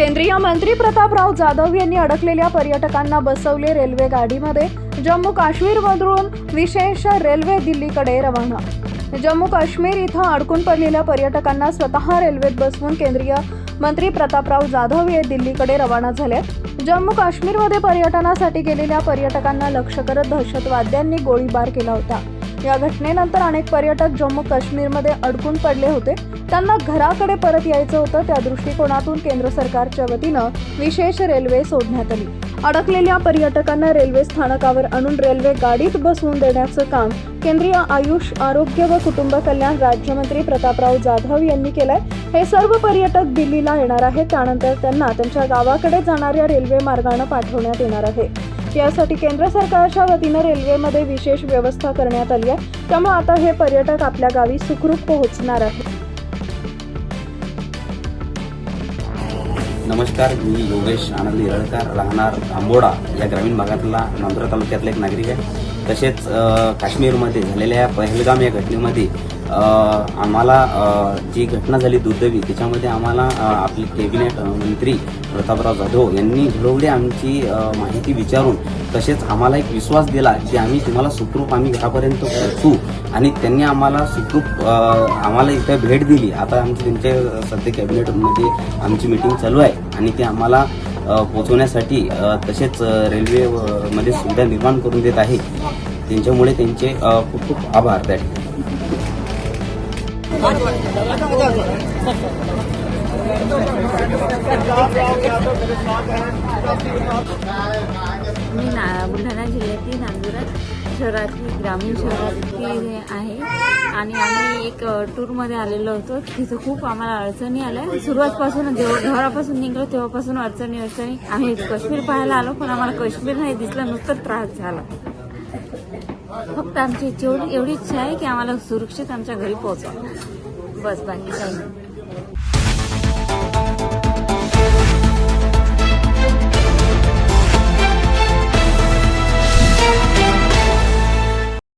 केंद्रीय मंत्री प्रतापराव जाधव यांनी अडकलेल्या पर्यटकांना बसवले रेल्वे गाडीमध्ये जम्मू काश्मीरमधून विशेष रेल्वे दिल्लीकडे रवाना. जम्मू काश्मीर इथं अडकून पडलेल्या पर्यटकांना स्वतः रेल्वेत बसवून केंद्रीय मंत्री प्रतापराव जाधव हे दिल्लीकडे रवाना झाले जम्मू काश्मीरमध्ये पर्यटनासाठी गेलेल्या पर्यटकांना लक्ष करत दहशतवाद्यांनी गोळीबार केला होता. या घटनेनंतर अनेक पर्यटक जम्मू काश्मीरमध्ये अडकून पडले होते. त्यांना घराकडे परत यायचं होतं. त्या दृष्टिकोनातून केंद्र सरकारच्या वतीनं विशेष रेल्वे सोडण्यात आली. अडकलेल्या पर्यटकांना रेल्वे स्थानकावर आणून रेल्वे गाडीत बसवून देण्याचं काम केंद्रीय आयुष आरोग्य व कुटुंब कल्याण राज्यमंत्री प्रतापराव जाधव यांनी केलंय. हे सर्व पर्यटक दिल्लीला येणार आहेत. त्यानंतर त्यांना त्यांच्या गावाकडे जाणाऱ्या रेल्वे मार्गानं पाठवण्यात येणार आहे. यासाठी केंद्र सरकारच्या वतीनं रेल्वेमध्ये विशेष व्यवस्था करण्यात आली आहे. त्यामुळे आता हे पर्यटक आपल्या गावी सुखरूप पोहोचणार आहेत. नमस्कार मी योगेश आनंद हिरळकर राहणार आंबोडा या ग्रामीण भागातला नांदुरा तालुक्यातला एक नागरिक आहे. तसेच काश्मीरमध्ये झालेल्या पहलगाम या घटनेमध्ये आम्हाला जी घटना झाली दुर्दैवी त्याच्यामध्ये आम्हाला आपली आपले कॅबिनेट मंत्री प्रतापराव जाधव यांनी घडवली आमची माहिती विचारून तसेच आम्हाला एक विश्वास दिला की आम्ही तुम्हाला सुखरूप आम्ही घरापर्यंत पोहोचू. आणि त्यांनी आम्हाला सुखरूप आम्हाला इथे भेट दिली. आता आमची त्यांच्या सध्या कॅबिनेटमध्ये आमची मिटिंग चालू आहे. आणि ते आम्हाला पोचवण्यासाठी पोहोचवण्यासाठी तसेच रेल्वे मध्ये सुविधा निर्माण करून देत आहे. त्यांच्यामुळे त्यांचे खूप खूप आभार. त्या ठिकाणी. मी ना बुलढाणा जिल्ह्यातील नांदुरा शहरातली ग्रामीण शहरातली आहे. आणि आम्ही एक टूरमध्ये आलेलो होतो तिथं खूप आम्हाला अडचणी आल्या. सुरुवातपासून जेव्हा घरापासून निघलो तेव्हापासून अडचणी अडचणी आम्ही काश्मीर पाहायला आलो पण आम्हाला काश्मीर नाही दिसलं नुसतं त्रास झाला. फक्त आमची जेवढी एवढी इच्छा आहे की आम्हाला सुरक्षित आमच्या घरी पोहोचवा. बस बाकी काही नाही.